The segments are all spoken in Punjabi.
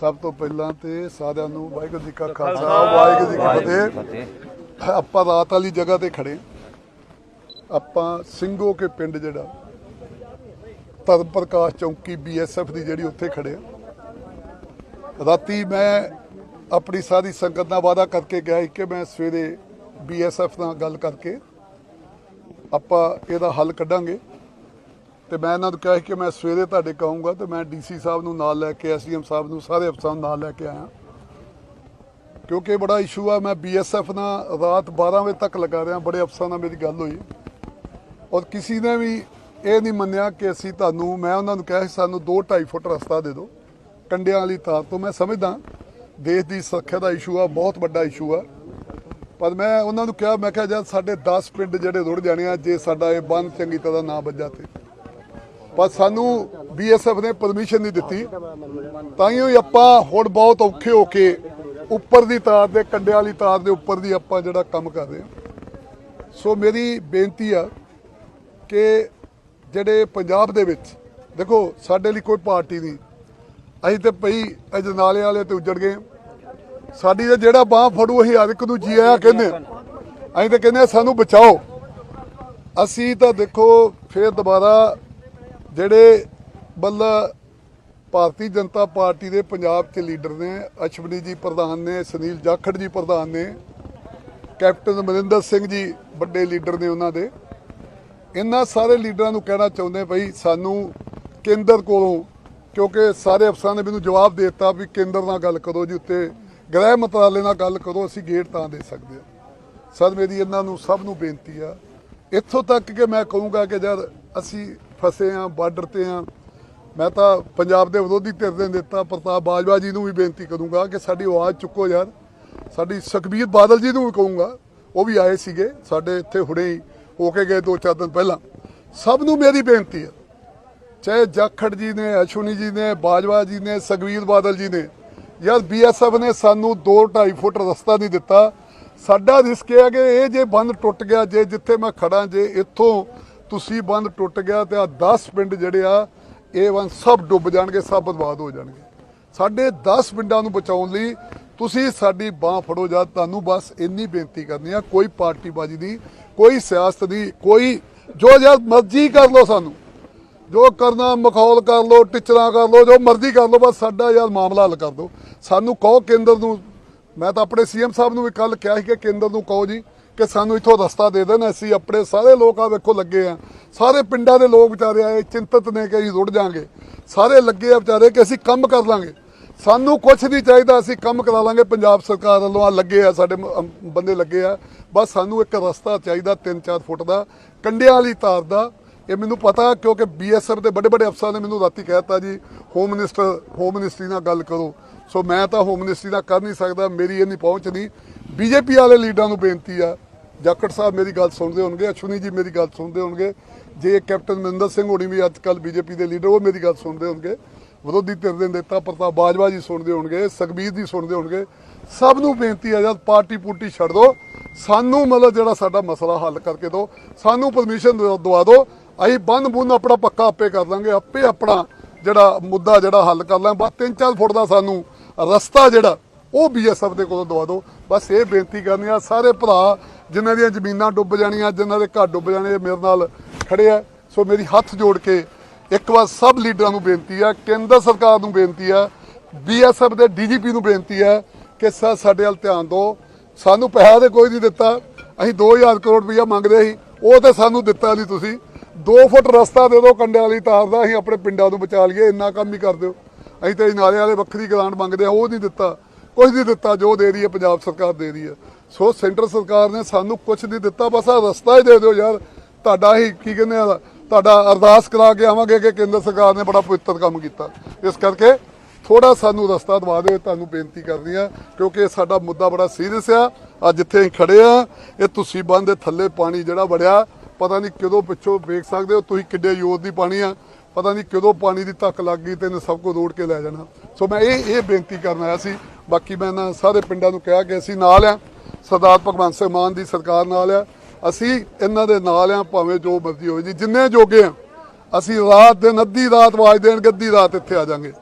ਸਭ ਤੋਂ ਪਹਿਲਾਂ ਤੇ ਸਾਰਿਆਂ ਨੂੰ ਵਾਹਿਗੁਰੂ ਜੀ ਕਾ ਖਾਲਸਾ ਵਾਹਿਗੁਰੂ ਜੀ ਕੀ ਫਤਿਹ। ਆਪਾਂ ਰਾਤ ਵਾਲੀ ਜਗ੍ਹਾ ਤੇ ਖੜੇ। ਆਪਾਂ ਸਿੰਘੋ ਕੇ ਪਿੰਡ ਜਿਹੜਾ ਧਰਮ ਪ੍ਰਕਾਸ਼ ਚੌਂਕੀ ਬੀਐਸਐਫ ਦੀ ਜਿਹੜੀ ਉੱਥੇ ਖੜੇ ਆ। ਰਾਤੀ ਮੈਂ ਆਪਣੀ ਸਾਰੀ ਸੰਗਤ ਨਾਲ ਵਾਅਦਾ ਕਰਕੇ ਗਿਆ ਕਿ ਮੈਂ ਸਵੇਰੇ ਬੀਐਸਐਫ ਨਾਲ ਗੱਲ ਕਰਕੇ ਆਪਾਂ ਇਹਦਾ ਹੱਲ ਕੱਢਾਂਗੇ। ਤੇ ਮੈਂ ਇਹਨਾਂ ਨੂੰ ਕਿਹਾ ਸੀ ਕਿ ਮੈਂ ਸਵੇਰੇ ਤੁਹਾਡੇ ਕਹੂੰਗਾ ਤੇ ਮੈਂ ਡੀਸੀ ਸਾਹਿਬ ਨੂੰ ਨਾਲ ਲੈ ਕੇ, ਐਸਡੀਐਮ ਸਾਹਿਬ ਨੂੰ, ਸਾਰੇ ਅਫਸਰਾਂ ਨੂੰ ਨਾਲ ਲੈ ਕੇ ਆਇਆ। ਕਿਉਂਕਿ ਇਹ ਬੜਾ ਇਸ਼ੂ ਆ, ਮੈਂ ਬੀਐਸਐਫ ਨਾਲ ਰਾਤ 12 ਵਜੇ ਤੱਕ ਲਗਾ ਰਿਹਾ, ਬੜੇ ਅਫਸਰਾਂ ਨਾਲ ਮੇਰੀ ਗੱਲ ਹੋਈ। ਔਰ ਕਿਸੇ ਨੇ ਵੀ ਇਹ ਨਹੀਂ ਮੰਨਿਆ ਕਿ ਅਸੀਂ ਤੁਹਾਨੂੰ, ਮੈਂ ਉਹਨਾਂ ਨੂੰ ਕਿਹਾ ਸੀ, ਸਾਨੂੰ 2.5 ਫੁੱਟ ਰਸਤਾ ਦੇ ਦਿਓ, ਕੰਡਿਆਂ ਵਾਲੀ ਤਾਰ ਤੋਂ। ਮੈਂ ਸਮਝਦਾ, ਦੇਸ਼ ਦੀ ਸੁਰੱਖਿਆ ਦਾ ਇਸ਼ੂ ਆ, ਬਹੁਤ ਵੱਡਾ ਇਸ਼ੂ ਆ। ਪਰ ਮੈਂ ਉਹਨਾਂ ਨੂੰ ਕਿਹਾ, ਮੈਂ ਕਿਹਾ ਜਦ ਸਾਡੇ 10 ਪਿੰਡ ਜਿਹੜੇ ਰੁੜ ਜਾਣੇ ਆ, ਜੇ ਸਾਡਾ ਇਹ ਬੰਦ ਚੰਗੀ ਤਰ੍ਹਾਂ ਨਾ ਵੱਜਾ ਤੇ। ਪਰ ਸਾਨੂੰ ਬੀਐਸਐਫ ਨੇ ਪਰਮਿਸ਼ਨ ਨਹੀਂ ਦਿੱਤੀ। ਤਾਂ ਹੀ ਆਪਾਂ ਹੁਣ ਬਹੁਤ ਔਖੇ ਹੋ ਕੇ ਉੱਪਰ ਦੀ ਤਾਰ ਦੇ ਕੰਡਿਆਂ ਵਾਲੀ ਤਾਰ ਦੇ ਉੱਪਰ ਦੀ ਆਪਾਂ ਜਿਹੜਾ ਕੰਮ ਕਰ ਰਹੇ ਹਾਂ। ਸੋ ਮੇਰੀ ਬੇਨਤੀ ਆ ਕਿ ਜਿਹੜੇ ਪੰਜਾਬ ਦੇ ਵਿੱਚ, ਦੇਖੋ ਸਾਡੇ ਲਈ ਕੋਈ ਪਾਰਟੀ ਨਹੀਂ। ਅਸੀਂ ਤੇ ਪਈ ਅਜਨਾਲੇ ਵਾਲੇ ਤੇ ਉੱਜੜ ਗਏ। ਸਾਡੀ ਤੇ ਜਿਹੜਾ ਬਾਹ ਫੜੂ, ਅਸੀਂ ਹਰ ਇੱਕ ਨੂੰ ਜੀ ਆਇਆ ਕਹਿੰਦੇ ਅਸੀਂ ਤਾਂ ਕਹਿੰਦੇ ਹਾਂ ਸਾਨੂੰ ਬਚਾਓ। ਅਸੀਂ ਤਾਂ ਦੇਖੋ ਫੇਰ ਦੁਬਾਰਾ ਜਿਹੜੇ ਬੱਲਾ ਭਾਰਤੀ ਜਨਤਾ ਪਾਰਟੀ ਦੇ ਪੰਜਾਬ 'ਚ ਲੀਡਰ ਨੇ, ਅਸ਼ਵਨੀ ਜੀ ਪ੍ਰਧਾਨ ਨੇ, ਸੁਨੀਲ ਜਾਖੜ ਜੀ ਪ੍ਰਧਾਨ ਨੇ, ਕੈਪਟਨ ਅਮਰਿੰਦਰ ਸਿੰਘ ਜੀ ਵੱਡੇ ਲੀਡਰ ਨੇ ਉਹਨਾਂ ਦੇ। ਇਹਨਾਂ ਸਾਰੇ ਲੀਡਰਾਂ ਨੂੰ ਕਹਿਣਾ ਚਾਹੁੰਦੇ ਭਈ ਸਾਨੂੰ ਕੇਂਦਰ ਕੋਲੋਂ, ਕਿਉਂਕਿ ਸਾਰੇ ਅਫਸਰਾਂ ਨੇ ਮੈਨੂੰ ਜਵਾਬ ਦੇ ਦਿੱਤਾ ਵੀ ਕੇਂਦਰ ਨਾਲ ਗੱਲ ਕਰੋ ਜੀ ਉੱਤੇ, ਗ੍ਰਹਿ ਮੰਤਰਾਲੇ ਨਾਲ ਗੱਲ ਕਰੋ, ਅਸੀਂ ਗੇਟ ਤਾਂ ਦੇ ਸਕਦੇ ਹਾਂ। ਸਰ, ਮੇਰੀ ਇਹਨਾਂ ਨੂੰ ਸਭ ਨੂੰ ਬੇਨਤੀ ਆ। ਇੱਥੋਂ ਤੱਕ ਕਿ ਮੈਂ ਕਹੂੰਗਾ ਕਿ ਜਦ ਅਸੀਂ ਫਸੇ ਆ ਬਾਰਡਰ ਤੇ ਆ। ਮੈਂ ਤਾਂ ਪੰਜਾਬ ਦੇ ਵਿਰੋਧੀ ਧਿਰ ਦੇ ਨੇਤਾ ਪ੍ਰਤਾਪ ਬਾਜਵਾ ਜੀ ਨੂੰ ਵੀ ਬੇਨਤੀ ਕਰੂੰਗਾ ਕਿ ਸਾਡੀ ਆਵਾਜ਼ ਚੁੱਕੋ ਯਾਰ। ਸਾਡੀ ਸੁਖਬੀਰ ਬਾਦਲ ਜੀ ਨੂੰ ਵੀ ਕਹੂੰਗਾ। ਉਹ ਵੀ ਆਏ ਸੀਗੇ, ਸਾਡੇ ਇੱਥੇ ਹੁਣੇ ਹੀ ਹੋ ਕੇ ਗਏ ਦੋ ਚਾਰ ਦਿਨ ਪਹਿਲਾਂ। ਸਭ ਨੂੰ ਮੇਰੀ ਬੇਨਤੀ ਹੈ। ਚਾਹੇ ਜਾਖੜ ਜੀ ਨੇ, ਅਸ਼ਵਨੀ ਜੀ ਨੇ, ਬਾਜਵਾ ਜੀ ਨੇ, ਸੁਖਬੀਰ ਬਾਦਲ ਜੀ ਨੇ। ਯਾਰ ਬੀਐਸਐਫ ਨੇ ਸਾਨੂੰ 2.5 ਫੁੱਟ ਰਸਤਾ ਨਹੀਂ ਦਿੱਤਾ। ਸਾਡਾ ਰਿਸਕ ਇਹ ਹੈ ਕਿ ਇਹ ਜੇ ਬੰਦ ਟੁੱਟ ਗਿਆ, ਜੇ ਜਿੱਥੇ ਮੈਂ ਖੜਾ ਜੇ ਇੱਥੋਂ ਤੁਸੀਂ ਬੰਦ ਟੁੱਟ ਗਿਆ ਤੇ ਆ 10 ਪਿੰਡ ਜਿਹੜੇ ਆ, ਇਹ ਵਨ ਸਭ ਡੁੱਬ ਜਾਣਗੇ, ਸਭ ਬਰਬਾਦ ਹੋ ਜਾਣਗੇ। ਸਾਡੇ 10 ਪਿੰਡਾਂ ਨੂੰ ਬਚਾਉਣ ਲਈ ਤੁਸੀਂ ਸਾਡੀ ਬਾਹ ਫੜੋ ਜਾਂ ਤੁਹਾਨੂੰ ਬਸ ਇੰਨੀ ਬੇਨਤੀ ਕਰਨੀ ਆ, ਕੋਈ ਪਾਰਟੀਬਾਜ਼ੀ ਨਹੀਂ, ਕੋਈ ਸਿਆਸਤ ਨਹੀਂ, ਕੋਈ ਜੋ ਜਦ ਮਰਜ਼ੀ ਕਰ ਲੋ ਸਾਨੂੰ। ਜੋ ਕਰਨਾ ਮਖੌਲ ਕਰ ਲੋ ਟਿਚਰਾਂ ਕਰ ਲੋ ਜੋ ਮਰਜ਼ੀ ਕਰ ਲੋ ਬਸ ਸਾਡਾ ਯਾਰ ਮਾਮਲਾ ਹੱਲ ਕਰ ਦਿਓ। ਸਾਨੂੰ ਕਹੋ ਕੇਂਦਰ ਨੂੰ, ਮੈਂ ਤਾਂ ਆਪਣੇ ਸੀਐਮ ਸਾਹਿਬ ਨੂੰ ਵੀ ਕੱਲ ਕਿਹਾ ਸੀ ਕਿ ਕੇਂਦਰ ਨੂੰ ਕਹੋ ਜੀ ਕਿ ਸਾਨੂੰ ਇੱਥੋਂ ਰਸਤਾ ਦੇ ਦੇਣ, ਅਸੀਂ ਆਪਣੇ ਸਾਰੇ ਲੋਕ ਆ ਵੇਖੋ ਲੱਗੇ ਆ। ਸਾਰੇ ਪਿੰਡਾਂ ਦੇ ਲੋਕ ਵਿਚਾਰੇ ਆਏ, ਚਿੰਤਤ ਨੇ ਕਿ ਅਸੀਂ ਰੁੜ ਜਾਾਂਗੇ। ਸਾਰੇ ਲੱਗੇ ਆ ਵਿਚਾਰੇ ਕਿ ਅਸੀਂ ਕੰਮ ਕਰ ਲਾਂਗੇ। ਸਾਨੂੰ ਕੁਝ ਨਹੀਂ ਚਾਹੀਦਾ, ਅਸੀਂ ਕੰਮ ਕਰਾ ਲਾਂਗੇ। ਪੰਜਾਬ ਸਰਕਾਰ ਵੱਲੋਂ ਆ ਲੱਗੇ ਆ, ਸਾਡੇ ਬੰਦੇ ਲੱਗੇ ਆ। ਬਸ ਸਾਨੂੰ ਇੱਕ ਰਸਤਾ ਚਾਹੀਦਾ 3-4 ਫੁੱਟ ਦਾ, ਕੰਡਿਆਂ ਵਾਲੀ ਤਾਰ ਦਾ। ਇਹ ਮੈਨੂੰ ਪਤਾ, ਕਿਉਂਕਿ ਬੀਐਸਐਫ ਦੇ ਵੱਡੇ ਵੱਡੇ ਅਫਸਰਾਂ ਨੇ ਮੈਨੂੰ ਰਾਤੀ ਕਹਿਤਾ ਜੀ ਹੋਮ ਮਿਨਿਸਟਰ ਹੋਮ ਮਿਨਿਸਟਰੀ ਨਾਲ ਗੱਲ ਕਰੋ। ਸੋ ਮੈਂ ਤਾਂ ਹੋਮ ਮਿਨਿਸਟਰੀ ਨਾਲ ਕਰ ਨਹੀਂ ਸਕਦਾ, ਮੇਰੀ ਇੰਨੀ ਪਹੁੰਚ ਨਹੀਂ। ਬੀਜੇਪੀ ਵਾਲੇ ਲੀਡਰਾਂ ਨੂੰ ਬੇਨਤੀ ਆ ਜਾਖੜ ਸਾਹਿਬ ਮੇਰੀ ਗੱਲ ਸੁਣਦੇ ਹੋਣਗੇ, ਅਸ਼ਵਨੀ ਜੀ ਮੇਰੀ ਗੱਲ ਸੁਣਦੇ ਹੋਣਗੇ, ਜੇ ਕੈਪਟਨ ਮਨਿੰਦਰ ਸਿੰਘ ਹੋਣੀ ਵੀ ਅੱਜ ਕੱਲ ਬੀਜੇਪੀ ਦੇ ਲੀਡਰ, ਉਹ ਮੇਰੀ ਗੱਲ ਸੁਣਦੇ ਹੋਣਗੇ। ਵਿਰੋਧੀ ਧਿਰ ਦੇ ਨੇਤਾ ਪ੍ਰਤਾਪ ਬਾਜਵਾ ਜੀ ਸੁਣਦੇ ਹੋਣਗੇ, ਸੁਖਬੀਰ ਜੀ ਸੁਣਦੇ ਹੋਣਗੇ। ਸਭ ਨੂੰ ਬੇਨਤੀ ਹੈ, ਜਦ ਪਾਰਟੀ ਪੂਟੀ ਛੱਡ ਦੋ, ਸਾਨੂੰ ਮਤਲਬ ਜਿਹੜਾ ਸਾਡਾ ਮਸਲਾ ਹੱਲ ਕਰਕੇ ਦਿਓ ਸਾਨੂੰ ਪਰਮਿਸ਼ਨ ਦਵਾ ਦਿਓ ਅਸੀਂ ਬੰਦ ਬੁੰਨ ਆਪਣਾ ਪੱਕਾ ਆਪੇ ਕਰ ਲਾਂਗੇ, ਆਪੇ ਆਪਣਾ ਜਿਹੜਾ ਮੁੱਦਾ ਜਿਹੜਾ ਹੱਲ ਕਰ ਲਾਂ ਬਸ 3-4 ਫੁੱਟ ਦਾ ਸਾਨੂੰ ਰਸਤਾ ਜਿਹੜਾ, ਉਹ ਬੀਐਸਐਫ ਦੇ ਕੋਲੋਂ ਦਵਾ ਦਿਓ ਬਸ ਇਹ ਬੇਨਤੀ ਕਰਨੀ ਆ, ਸਾਰੇ ਭਰਾ ਜਿਨ੍ਹਾਂ ਦੀਆਂ ਜ਼ਮੀਨਾਂ ਡੁੱਬ ਜਾਣੀਆਂ, ਜਿਨ੍ਹਾਂ ਦੇ ਘਰ ਡੁੱਬ ਜਾਣੇ ਮੇਰੇ ਨਾਲ ਖੜੇ ਆ। ਸੋ ਮੇਰੀ ਹੱਥ ਜੋੜ ਕੇ ਇੱਕ ਵਾਰ ਸਭ ਲੀਡਰਾਂ ਨੂੰ ਬੇਨਤੀ ਆ, ਕੇਂਦਰ ਸਰਕਾਰ ਨੂੰ ਬੇਨਤੀ ਆ ਬੀਐਸਐਫ ਦੇ ਡੀਜੀਪੀ ਨੂੰ ਬੇਨਤੀ ਆ ਕਿ ਸਾ ਸਾਡੇ ਵੱਲ ਧਿਆਨ ਦਿਓ। ਸਾਨੂੰ ਪੈਸਾ ਤੇ ਕੋਈ ਨਹੀਂ ਦਿੱਤਾ। ਅਸੀਂ 2000 ਕਰੋੜ ਰੁਪਈਆ ਮੰਗਦੇ ਸੀ, ਉਹ ਤੇ ਸਾਨੂੰ ਦਿੱਤਾ ਨਹੀਂ ਤੁਸੀਂ। 2 ਫੁੱਟ ਰਸਤਾ ਦੇ ਦਿਓ ਕੰਡਿਆਂ ਵਾਲੀ ਤਾਰ ਦਾ, ਅਸੀਂ ਆਪਣੇ ਪਿੰਡਾਂ ਨੂੰ ਬਚਾ ਲਈਏ, ਇੰਨਾ ਕੰਮ ਹੀ ਕਰ ਦਿਓ। ਅਸੀਂ ਤੇ ਨਾਲੇ ਵਾਲੇ ਵੱਖਰੀ ਗ੍ਰਾਂਟ ਮੰਗਦੇ ਆ, ਉਹ ਨਹੀਂ ਦਿੱਤਾ। ਕੁਝ ਨਹੀਂ ਦਿੱਤਾ, ਜੋ ਦੇ ਰਹੀ ਹੈ, ਪੰਜਾਬ ਸਰਕਾਰ ਦੇ ਰਹੀ ਹੈ। ਸੋ ਸੈਂਟਰ ਸਰਕਾਰ ਨੇ ਸਾਨੂੰ ਕੁਝ ਨਹੀਂ ਦਿੱਤਾ, ਬਸ ਆ ਰਸਤਾ ਹੀ ਦੇ ਦਿਓ ਯਾਰ। ਤੁਹਾਡਾ ਹੀ ਕੀ ਕਹਿੰਦੇ ਆ, ਤੁਹਾਡਾ ਅਰਦਾਸ ਕਰਾ ਕੇ ਆਵਾਂਗੇ ਕਿ ਕੇਂਦਰ ਸਰਕਾਰ ਨੇ ਬੜਾ ਪਵਿੱਤਰ ਕੰਮ ਕੀਤਾ। ਇਸ ਕਰਕੇ ਥੋੜਾ ਸਾਨੂੰ ਰਸਤਾ ਦਵਾ ਦਿਓ ਤੁਹਾਨੂੰ ਬੇਨਤੀ ਕਰਦੀ ਆ ਕਿਉਂਕਿ ਇਹ ਸਾਡਾ ਮੁੱਦਾ ਬੜਾ ਸੀਰੀਅਸ ਆ। ਅੱਜ ਜਿੱਥੇ ਅਸੀਂ ਖੜੇ ਆ, ਇਹ ਤੁਸੀਂ ਬੰਦ ਦੇ ਥੱਲੇ ਪਾਣੀ ਜਿਹੜਾ ਵੜਿਆ, ਪਤਾ ਨਹੀਂ ਕਦੋਂ ਪਿੱਛੋਂ ਵੇਖ ਸਕਦੇ ਹੋ, ਤੁਸੀਂ ਕਿੱਡੇ ਜ਼ੋਰ ਦੀ ਪਾਣੀ ਆ। ਪਤਾ ਨਹੀਂ ਕਦੋਂ ਪਾਣੀ ਦੀ ਧੱਕ ਲੱਗ ਗਈ ਤੇ ਇਹਨੇ ਸਭ ਕੁਝ ਰੋੜ ਕੇ ਲੈ ਜਾਣਾ। ਸੋ ਮੈਂ ਇਹ ਇਹ ਬੇਨਤੀ ਕਰਨ ਆਇਆ ਸੀ। ਬਾਕੀ ਮੈਂ ਨਾ ਸਾਰੇ ਪਿੰਡਾਂ ਨੂੰ ਕਿਹਾ ਕਿ ਅਸੀਂ ਨਾਲ ਆ। ਸਰਦਾਰ ਭਗਵੰਤ ਸਿੰਘ ਮਾਨ ਦੀ ਸਰਕਾਰ ਨਾਲ ਆ। ਅਸੀਂ ਇਹਨਾਂ ਦੇ ਨਾਲ ਆ, ਭਾਵੇਂ ਜੋ ਮਰਜ਼ੀ ਹੋਵੇ ਜੀ। ਜਿੰਨੇ ਜੋਗੇ ਆ, ਅਸੀਂ ਰਾਤ ਦਿਨ, ਅੱਧੀ ਰਾਤ ਆਵਾਜ਼ ਦੇਣ ਅੱਧੀ ਰਾਤ ਇੱਥੇ ਆ ਜਾਾਂਗੇ।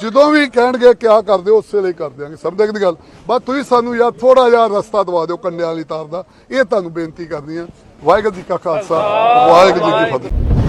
ਜਦੋਂ ਵੀ ਕਹਿਣਗੇ ਕਿਆ ਕਰਦੇ ਹੋ ਉਸੇ ਲਈ ਕਰ ਦਿਆਂਗੇ। ਸਮਝਦੇ ਦੀ ਗੱਲ? ਬਸ ਤੁਸੀਂ ਸਾਨੂੰ ਯਾਰ ਥੋੜਾ ਜਿਹਾ ਰਸਤਾ ਦਵਾ ਦਿਓ ਕੰਡਿਆਂ ਵਾਲੀ ਤਾਰ ਦਾ। ਇਹ ਤੁਹਾਨੂੰ ਬੇਨਤੀ ਕਰਨੀ ਆ। ਵਾਹਿਗੁਰੂ ਜੀ ਕਾ ਖਾਲਸਾ, ਵਾਹਿਗੁਰੂ ਜੀ ਕੀ ਫਤਿਹ।